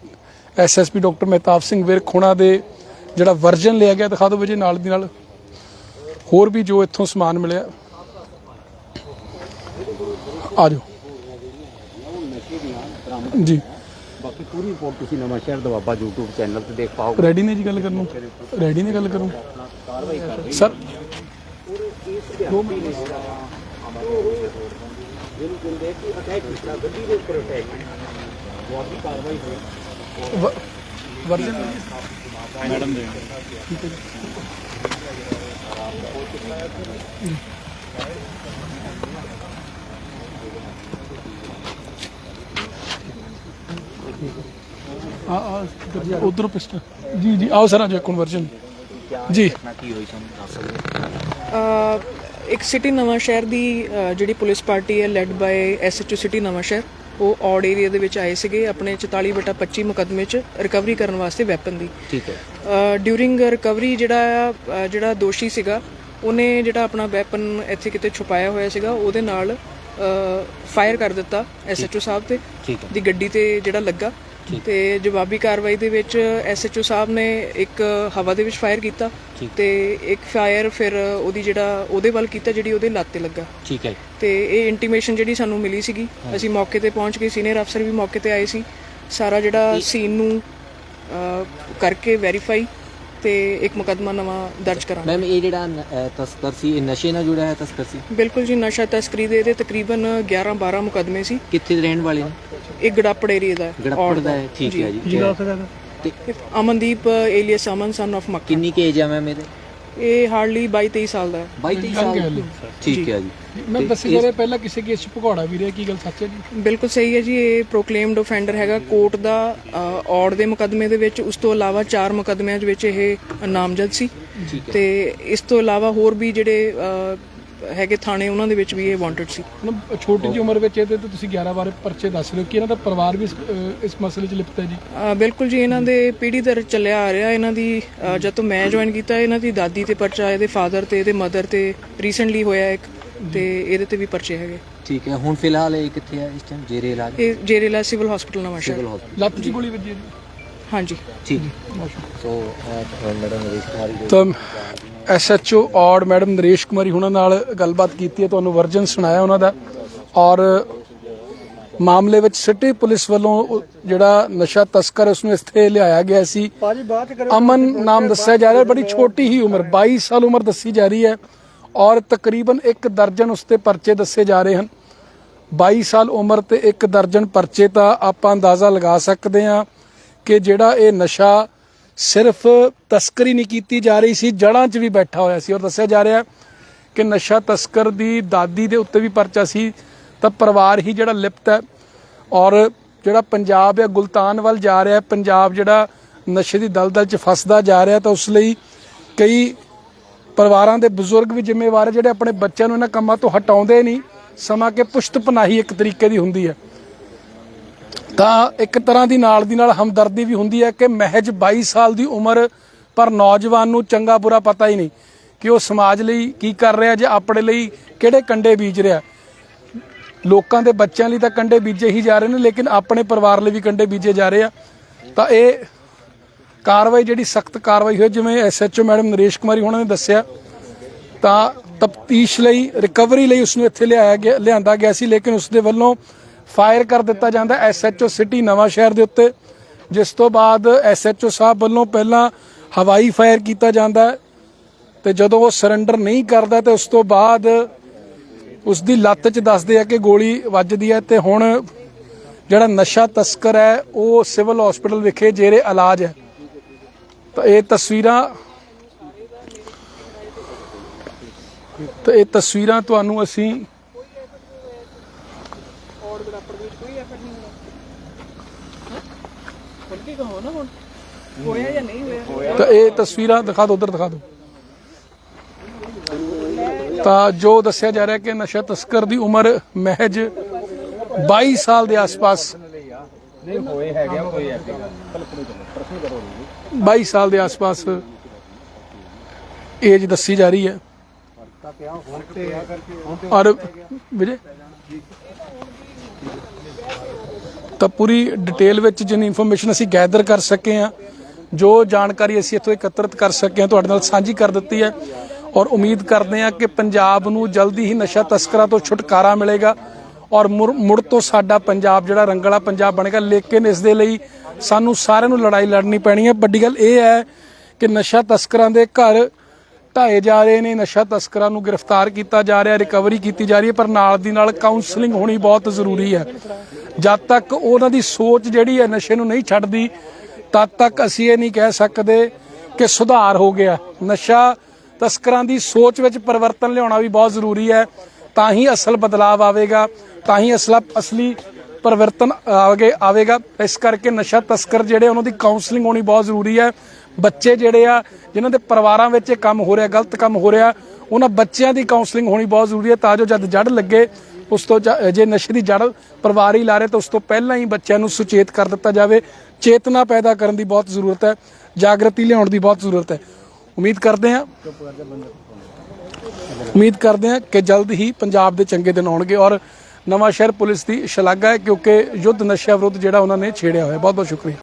ਐਸਐਸਪੀ ਡਾਕਟਰ ਮਹਿਤਾਬ ਸਿੰਘ ਵਿਰਕ ਹੁਣਾਂ ਦੇ ਜਿਹੜਾ ਵਰਜਨ ਲਿਆ ਗਿਆ, ਦਿਖਾ ਦਿਓ ਵਜੇ ਨਾਲ ਦੀ ਨਾਲ। ਹੋਰ ਵੀ ਜੋ ਇੱਥੋਂ ਸਮਾਨ ਮਿਲਿਆ। ਆ ਜਾਓ। ਜੀ। ਬਾਕੀ ਪੂਰੀ ਰਿਪੋਰਟ ਤੁਸੀਂ ਨਵਾਂ ਸ਼ਹਿਰ ਦਵਾਬਾ YouTube ਚੈਨਲ ਤੇ ਦੇਖ ਪਾਓਗੇ। ਰੈਡੀ ਨੇ ਜੀ ਗੱਲ ਕਰਨ? ਨੂੰ ਰੈਡੀ ਨੇ ਗੱਲ ਕਰੂੰ ਸਰ ਦੋ ਮਿੰਟ ਵ- ਵਰਜਨ ਮੈਡਮ ਦੇ। ਠੀਕ ਹੈ ਆ ਆ ਉਧਰ ਪਿਸਟਲ ਜੀ ਜੀ ਆਓ ਸਰ ਆ ਜਾ ਕਨਵਰਜਨ ਜੀ। ਕੀ ਹੋਈ ਸਾਨੂੰ ਦੱਸ ਸਕਦੇ ਅਹ ਇੱਕ ਸਿਟੀ ਨਵਾਂ ਸ਼ਹਿਰ ਦੀ ਜਿਹੜੀ ਪੁਲਿਸ ਪਾਰਟੀ ਹੈ led by SHO city Nawanshahr ਉਹ ਔਡ ਏਰੀਆ ਦੇ ਵਿੱਚ ਆਏ ਸੀਗੇ ਆਪਣੇ 44 ਬਟਾ 25 ਮੁਕਦਮੇ 'ਚ ਰਿਕਵਰੀ ਕਰਨ ਵਾਸਤੇ ਵੈਪਨ ਦੀ। ਠੀਕ ਹੈ। ਡਿਊਰਿੰਗ ਰਿਕਵਰੀ ਜਿਹੜਾ ਆ, ਜਿਹੜਾ ਦੋਸ਼ੀ ਸੀਗਾ ਉਹਨੇ ਜਿਹੜਾ ਆਪਣਾ ਵੈਪਨ ਇੱਥੇ ਕਿਤੇ ਛੁਪਾਇਆ ਹੋਇਆ ਸੀਗਾ ਉਹਦੇ ਨਾਲ ਫਾਇਰ ਕਰ ਦਿੱਤਾ ਐਸਐਚਓ ਸਾਹਿਬ ਤੇ ਦੀ ਗੱਡੀ ਤੇ ਜਿਹੜਾ ਲੱਗਾ। ਤੇ ਜਵਾਬੀ ਕਾਰਵਾਈ ਦੇ ਵਿੱਚ ਐਸਐਚਓ ਸਾਹਿਬ ਨੇ ਇੱਕ ਹਵਾ ਦੇ ਵਿੱਚ ਫਾਇਰ ਕੀਤਾ ਤੇ ਇੱਕ ਫਾਇਰ ਫਿਰ ਉਹਦੀ ਜਿਹੜਾ ਉਹਦੇ ਵੱਲ ਕੀਤਾ ਜਿਹੜੀ ਉਹਦੇ ਲੱਤ ਤੇ ਲੱਗਾ। ਠੀਕ ਹੈ। ਤੇ ਇਹ ਇੰਟੀਮੇਸ਼ਨ ਜਿਹੜੀ ਸਾਨੂੰ ਮਿਲੀ ਸੀਗੀ ਅਸੀਂ ਮੌਕੇ ਤੇ ਪਹੁੰਚ ਗਏ ਸੀਨੀਅਰ ਅਫਸਰ ਵੀ ਮੌਕੇ ਤੇ ਆਏ ਸੀ। ਸਾਰਾ ਜਿਹੜਾ ਸੀਨ ਨੂੰ ਕਰਕੇ ਵੈਰੀਫਾਈ ਤੇ ਇੱਕ ਮੁਕੱਦਮਾ ਨਵਾਂ ਦਰਜ ਕਰਾਂਗੇ। ਮੈਮ ਇਹ ਜਿਹੜਾ ਨ- ਤਸਕਰ ਸੀ ਇਹ ਨਸ਼ੇ ਨਾਲ ਜੁੜਿਆ ਹੈ ਤਸਕਰ? ਸੀ ਬਿਲਕੁਲ ਜੀ ਨਸ਼ਾ ਤਸਕਰੀ ਦੇ ਇਹਦੇ ਤਕਰੀਬਨ 11 12 ਮੁਕੱਦਮੇ ਸੀ। ਕਿੱਥੇ ਦੇ ਰਹਿਣ ਵਾਲੇ ਨੇ? ਇਹ ਗੜਾਪੜ ਏਰੀਆ ਦਾ ਹੈ, ਗੜਪੜ ਦਾ ਹੈ ਠੀਕ ਹੈ ਜੀ। ਤੇ Amandeep alias Aman son of ਮੱਕੀ। ਕਿੰਨੀ ਕੇ ਏਜ ਹੈ ਮੈਮ ਇਹਦੇ? ਇਹ ਹਾਰਡਲੀ 22 23 ਸਾਲ ਦਾ ਹੈ। 22 23 ਸਾਲ। ਠੀਕ ਹੈ ਜੀ। ਮੈਂ ਦੱਸੀ ਜਾ ਰਿਹਾ ਪਹਿਲਾਂ ਕਿਸੇ ਕੇਸ ਚ ਭਗੌੜਾ ਵੀ ਰਿਹਾ ਕੀ ਗੱਲ ਸੱਚ ਹੈ ਜੀ? ਬਿਲਕੁਲ ਸਹੀ ਹੈ ਜੀ ਇਹ ਪ੍ਰੋਕਲੇਮਡ ਆਫੈਂਡਰ ਹੈਗਾ। ਕੋਰਟ ਦਾ ਅ, ਔੜ ਦੇ ਮੁਕੱਦਮੇ ਦੇ ਵਿੱਚ ਉਸ ਤੋਂ ਇਲਾਵਾ ਚਾਰ ਮੁਕੱਦਮਿਆਂ ਦੇ ਵਿੱਚ ਇਹ ਨਾਮਜ਼ਦ ਸੀ। ਠੀਕ ਹੈ। ਤੇ ਇਸ ਤੋਂ ਇਲਾਵਾ ਹੋਰ ਵੀ ਜਿਹੜੇ ਅ, ਹੈਗੇ ਥਾਣੇ ਉਹਨਾਂ ਦੇ ਵਿੱਚ ਵੀ ਇਹ ਵਾਂਟਡ ਸੀ। ਮਤਲਬ ਛੋਟੀ ਜਿਹੀ ਉਮਰ ਵਿੱਚ ਇਹਦੇ ਤੇ ਤੁਸੀਂ 11 ਬਾਰੇ ਪਰਚੇ ਦੱਸ ਰਹੇ ਹੋ ਕਿ ਇਹਨਾਂ ਦਾ ਪਰਿਵਾਰ ਵੀ ਇਸ, ਅਹ, ਇਸ ਮਸਲੇ 'ਚ ਲਿਪਤ ਹੈ ਜੀ? ਅ, ਬਿਲਕੁਲ ਜੀ ਇਹਨਾਂ ਦੇ ਪੀੜ੍ਹੀ ਦਰ ਚੱਲਿਆ ਆ ਰਿਹਾ। ਇਹਨਾਂ ਦੀ ਅ, ਜਦ ਤੋਂ ਮੈਂ ਜੁਆਇਨ ਕੀਤਾ ਇਹਨਾਂ ਦੀ ਦਾਦੀ ਤੇ ਪਰਚਾ ਇਹਦੇ ਫਾਦਰ ਤੇ ਇਹਦੇ ਮਦਰ ਤੇ ਰੀਸੈਂਟਲੀ ਹੋਇਆ ਇੱਕ ਤੇ ਇਹਦੇ ਤੇ ਵੀ ਪਰਚੇ ਹੈਗੇ। ਠੀਕ ਹੈ ਹੁਣ ਫਿਲਹਾਲ ਇਹ ਕਿੱਥੇ ਹੈ ਇਸ ਟਾਈਮ ਜੇਰੇ ਇਲਾਜ? ਇਹ ਜੇਰੇਲਾ ਸਿਵਲ ਹਸਪੀਟਲ ਨਵਾਂ ਸ਼ਹਿਰ। ਸਿਵਲ ਹਸਪੀਟਲ ਲੱਤ 'ਚ ਗੋਲੀ ਵੱਜੀ ਹੈ ਜੀ? ਹਾਂਜੀ। ਠੀਕ। ਸੋ ਮੈਡਮ ਨਰੇਸ਼ ਕੁਮਾਰੀ ਜੀ ਤਾਂ ਐਸਐਚਓ ਔੜ ਮੈਡਮ ਨਰੇਸ਼ ਕੁਮਾਰੀ ਹੁਣਾਂ ਨਾਲ ਗੱਲਬਾਤ ਕੀਤੀ ਹੈ ਤੁਹਾਨੂੰ ਵਰਜਨ ਸੁਣਾਇਆ ਉਹਨਾਂ ਦਾ। ਔਰ ਮਾਮਲੇ ਵਿੱਚ ਸਿਟੀ ਪੁਲਿਸ ਵੱਲੋਂ ਜਿਹੜਾ ਨਸ਼ਾ ਤਸਕਰ ਉਸ ਨੂੰ ਇੱਥੇ ਲਿਆਇਆ ਗਿਆ ਸੀ। ਅਮਨ ਨਾਮ ਦੱਸਿਆ ਜਾ ਰਿਹਾ ਬੜੀ ਛੋਟੀ ਹੀ ਉਮਰ 22 ਸਾਲ ਉਮਰ ਦੱਸੀ ਜਾ ਰਹੀ ਹੈ। ਔਰ ਤਕਰੀਬਨ ਇੱਕ ਦਰਜਨ ਉਸ ਤੇ ਪਰਚੇ ਦੱਸੇ ਜਾ ਰਹੇ ਹਨ। 22 ਸਾਲ ਉਮਰ ਤੇ ਇੱਕ ਦਰਜਨ ਪਰਚੇ ਤਾਂ ਆਪਾਂ ਅੰਦਾਜ਼ਾ ਲਗਾ ਸਕਦੇ ਹਾਂ ਕਿ ਜਿਹੜਾ ਇਹ ਨਸ਼ਾ ਸਿਰਫ ਤਸਕਰੀ ਨਹੀਂ ਕੀਤੀ ਜਾ ਰਹੀ ਸੀ, ਜੜ੍ਹਾਂ 'ਚ ਵੀ ਬੈਠਾ ਹੋਇਆ ਸੀ ਔਰ ਦੱਸਿਆ ਜਾ ਰਿਹਾ ਕਿ ਨਸ਼ਾ ਤਸਕਰ ਦੀ ਦਾਦੀ ਦੇ ਉੱਤੇ ਵੀ ਪਰਚਾ ਸੀ, ਤਾਂ ਪਰਿਵਾਰ ਹੀ ਜਿਹੜਾ ਲਿਪਤ ਹੈ ਔਰ ਜਿਹੜਾ ਪੰਜਾਬ ਹੈ, ਗੁਲਤਾਨ ਵੱਲ ਜਾ ਰਿਹਾ ਪੰਜਾਬ ਜਿਹੜਾ ਨਸ਼ੇ ਦੀ ਦਲਦਲ 'ਚ ਫਸਦਾ ਜਾ ਰਿਹਾ ਤਾਂ ਉਸ ਲਈ ਕਈ ਪਰਿਵਾਰਾਂ ਦੇ ਬਜ਼ੁਰਗ ਵੀ ਜ਼ਿੰਮੇਵਾਰ ਜਿਹੜੇ ਆਪਣੇ ਬੱਚਿਆਂ ਨੂੰ ਇਹਨਾਂ ਕੰਮਾਂ ਤੋਂ ਹਟਾਉਂਦੇ ਨਹੀਂ, ਸਮਾਂ ਕਿ ਪੁਸ਼ਤ ਪਨਾਹੀ ਇੱਕ ਤਰੀਕੇ ਦੀ ਹੁੰਦੀ ਹੈ। ਤਾਂ ਇੱਕ ਤਰ੍ਹਾਂ ਦੀ ਨਾਲ ਦੀ ਨਾਲ ਹਮਦਰਦੀ ਵੀ ਹੁੰਦੀ ਹੈ ਕਿ ਮਹਿਜ 22 ਸਾਲ ਦੀ ਉਮਰ, ਪਰ ਨੌਜਵਾਨ ਨੂੰ ਚੰਗਾ ਬੁਰਾ ਪਤਾ ਹੀ ਨਹੀਂ ਕਿ ਉਹ ਸਮਾਜ ਲਈ ਕੀ ਕਰ ਰਿਹਾ ਜਾਂ ਆਪਣੇ ਲਈ ਕਿਹੜੇ ਕੰਡੇ ਬੀਜ ਰਿਹਾ। ਲੋਕਾਂ ਦੇ ਬੱਚਿਆਂ ਲਈ ਤਾਂ ਕੰਡੇ ਬੀਜੇ ਹੀ ਜਾ ਰਹੇ ਨੇ, ਲੇਕਿਨ ਆਪਣੇ ਪਰਿਵਾਰ ਲਈ ਵੀ ਕੰਡੇ ਬੀਜੇ ਜਾ ਰਹੇ ਆ। ਤਾਂ ਇਹ ਕਾਰਵਾਈ ਜਿਹੜੀ ਸਖਤ ਕਾਰਵਾਈ ਹੋਈ, ਜਿਵੇਂ ਐਸਐਚਓ ਮੈਡਮ ਨਰੇਸ਼ ਕੁਮਾਰੀ ਉਹਨਾਂ ਨੇ ਦੱਸਿਆ, ਤਾਂ ਤਫਤੀਸ਼ ਲਈ, ਰਿਕਵਰੀ ਲਈ ਉਸ ਨੂੰ ਇੱਥੇ ਲਿਆਇਆ ਗਿਆ, ਲਿਆਂਦਾ ਗਿਆ ਸੀ, ਲੇਕਿਨ ਉਸ ਦੇ ਵੱਲੋਂ ਫਾਇਰ ਕਰ ਦਿੱਤਾ ਜਾਂਦਾ ਐਸਐਚਓ ਸਿਟੀ ਨਵਾਂ ਸ਼ਹਿਰ ਦੇ ਉੱਤੇ, ਜਿਸ ਤੋਂ ਬਾਅਦ ਐਸਐਚਓ ਸਾਹਿਬ ਵੱਲੋਂ ਪਹਿਲਾਂ ਹਵਾਈ ਫਾਇਰ ਕੀਤਾ ਜਾਂਦਾ ਹੈ ਤੇ ਜਦੋਂ ਉਹ ਸਰੈਂਡਰ ਨਹੀਂ ਕਰਦਾ ਤੇ ਉਸ ਤੋਂ ਬਾਅਦ ਉਸ ਦੀ ਲੱਤ 'ਚ ਦੱਸਦੇ ਆ ਕਿ ਗੋਲੀ ਵੱਜਦੀ ਹੈ ਤੇ ਹੁਣ ਜਿਹੜਾ ਨਸ਼ਾ ਤਸਕਰ ਹੈ, ਉਹ ਸਿਵਲ ਹਸਪੀਟਲ ਵਿਖੇ ਜੇਰੇ ਇਲਾਜ ਹੈ। ਤਾਂ ਇਹ ਤਸਵੀਰਾਂ ਤਾਂ ਇਹ ਤਸਵੀਰਾਂ ਤੁਹਾਨੂੰ ਅਸੀਂ ਹੋਇਆ ਜਾਂ ਨਹੀਂ ਹੋਇਆ? ਤਾਂ ਇਹ ਤਸਵੀਰਾਂ ਦਿਖਾ ਦਿਓ ਉਧਰ ਦਿਖਾ ਦਿਓ ਤਾਂ ਜੋ ਦੱਸਿਆ ਜਾ ਰਿਹਾ ਕਿ ਨਸ਼ਾ ਤਸਕਰ ਦੀ ਉਮਰ ਮਹਿਜ 22 ਸਾਲ ਦੇ ਆਸ-ਪਾਸ ਨਹੀਂ ਹੋਏ ਹੈਗੇ ਆ, ਕੋਈ ਐਸੀ ਗੱਲ 22 ਸਾਲ ਦੇ ਆਸ-ਪਾਸ ਏਜ ਦੱਸੀ ਜਾ ਰਹੀ ਹੈ। ਔਰ ਵੀਰੇ? ਤਾਂ ਪੂਰੀ ਡਿਟੇਲ ਵਿੱਚ ਜਿੰਨੀ ਇਨਫੋਰਮੇਸ਼ਨ ਅਸੀਂ ਗੈਦਰ ਕਰ ਸਕੇ ਆ ਜੋ ਜਾਣਕਾਰੀ ਅਸੀਂ ਇੱਥੋਂ ਇਕੱਤਰਿਤ ਕਰ ਸਕੇ ਆ ਤੁਹਾਡੇ ਨਾਲ ਸਾਂਝੀ ਕਰ ਦਿੱਤੀ ਹੈ ਔਰ ਉਮੀਦ ਕਰਦੇ ਆ ਕਿ ਪੰਜਾਬ ਨੂੰ ਜਲਦੀ ਹੀ ਨਸ਼ਾ ਤਸਕਰਾਂ ਤੋਂ ਛੁਟਕਾਰਾ ਮਿਲੇਗਾ ਔਰ ਮੁੜ ਮੁੜ ਤੋਂ ਸਾਡਾ ਪੰਜਾਬ ਜਿਹੜਾ ਰੰਗਲਾ ਪੰਜਾਬ ਬਣੇਗਾ, ਲੇਕਿਨ ਇਸ ਦੇ ਲਈ ਸਾਨੂੰ ਸਾਰਿਆਂ ਨੂੰ ਲੜਾਈ ਲੜਨੀ ਪੈਣੀ ਹੈ। ਵੱਡੀ ਗੱਲ ਇਹ ਹੈ ਕਿ ਨਸ਼ਾ ਤਸਕਰਾਂ ਦੇ ਘਰ ਢਾਏ ਜਾ ਰਹੇ ਨੇ, ਨਸ਼ਾ ਤਸਕਰਾਂ ਨੂੰ ਗ੍ਰਿਫਤਾਰ ਕੀਤਾ ਜਾ ਰਿਹਾ, ਰਿਕਵਰੀ ਕੀਤੀ ਜਾ ਰਹੀ ਹੈ, ਪਰ ਨਾਲ ਦੀ ਨਾਲ ਕਾਉਂਸਲਿੰਗ ਹੋਣੀ ਬਹੁਤ ਜ਼ਰੂਰੀ ਹੈ। ਜਦ ਤੱਕ ਉਹਨਾਂ ਦੀ ਸੋਚ ਜਿਹੜੀ ਹੈ ਨਸ਼ੇ ਨੂੰ ਨਹੀਂ ਛੱਡਦੀ, ਤਦ ਤੱਕ ਅਸੀਂ ਇਹ ਨਹੀਂ ਕਹਿ ਸਕਦੇ ਕਿ ਸੁਧਾਰ ਹੋ ਗਿਆ। ਨਸ਼ਾ ਤਸਕਰਾਂ ਦੀ ਸੋਚ ਵਿੱਚ ਪਰਿਵਰਤਨ ਲਿਆਉਣਾ ਵੀ ਬਹੁਤ ਜ਼ਰੂਰੀ ਹੈ, ਤਾਂ ਹੀ ਅਸਲ ਬਦਲਾਵ ਆਵੇਗਾ, ਤਾਂ ਹੀ ਅਸਲਾ ਅਸਲੀ ਪਰਿਵਰਤਨ ਆਗੇ ਆਵੇਗਾ। ਇਸ ਕਰਕੇ ਨਸ਼ਾ ਤਸਕਰ ਜਿਹੜੇ ਉਹਨਾਂ ਦੀ ਕਾਉਂਸਲਿੰਗ ਹੋਣੀ ਬਹੁਤ ਜ਼ਰੂਰੀ ਹੈ। ਬੱਚੇ ਜਿਹੜੇ ਆ, ਜਿਨ੍ਹਾਂ ਦੇ ਪਰਿਵਾਰਾਂ ਵਿੱਚ ਇਹ ਕੰਮ ਹੋ ਰਿਹਾ, ਗਲਤ ਕੰਮ ਹੋ ਰਿਹਾ, ਉਹਨਾਂ ਬੱਚਿਆਂ ਦੀ ਕਾਉਂਸਲਿੰਗ ਹੋਣੀ ਬਹੁਤ ਜ਼ਰੂਰੀ ਹੈ ਤਾਂ ਜੋ ਜਦ ਜੜ ਲੱਗੇ, ਉਸ ਤੋਂ ਜੇ ਨਸ਼ੇ ਦੀ ਜੜ ਪਰਿਵਾਰ ਹੀ ਲਾ ਰਹੇ, ਤਾਂ ਉਸ ਤੋਂ ਪਹਿਲਾਂ ਹੀ ਬੱਚਿਆਂ ਨੂੰ ਸੁਚੇਤ ਕਰ ਦਿੱਤਾ ਜਾਵੇ। ਚੇਤਨਾ ਪੈਦਾ ਕਰਨ ਦੀ ਬਹੁਤ ਜ਼ਰੂਰਤ ਹੈ, ਜਾਗਰਤੀ ਲਿਆਉਣ ਦੀ ਬਹੁਤ ਜ਼ਰੂਰਤ ਹੈ। ਉਮੀਦ ਕਰਦੇ ਹਾਂ ਉਮੀਦ ਕਰਦੇ ਹਾਂ ਕਿ ਜਲਦ ਹੀ ਪੰਜਾਬ ਦੇ ਚੰਗੇ ਦਿਨ ਆਉਣਗੇ ਔਰ ਨਵਾਂ ਸ਼ਹਿਰ ਪੁਲਿਸ ਦੀ ਸ਼ਲਾਘਾ ਹੈ ਕਿਉਂਕਿ ਯੁੱਧ ਨਸ਼ਾ ਵਿਰੁੱਧ ਜਿਹੜਾ ਉਹਨਾਂ ਨੇ ਛੇੜਿਆ ਹੋਇਆ। ਬਹੁਤ ਬਹੁਤ ਸ਼ੁਕਰੀਆ।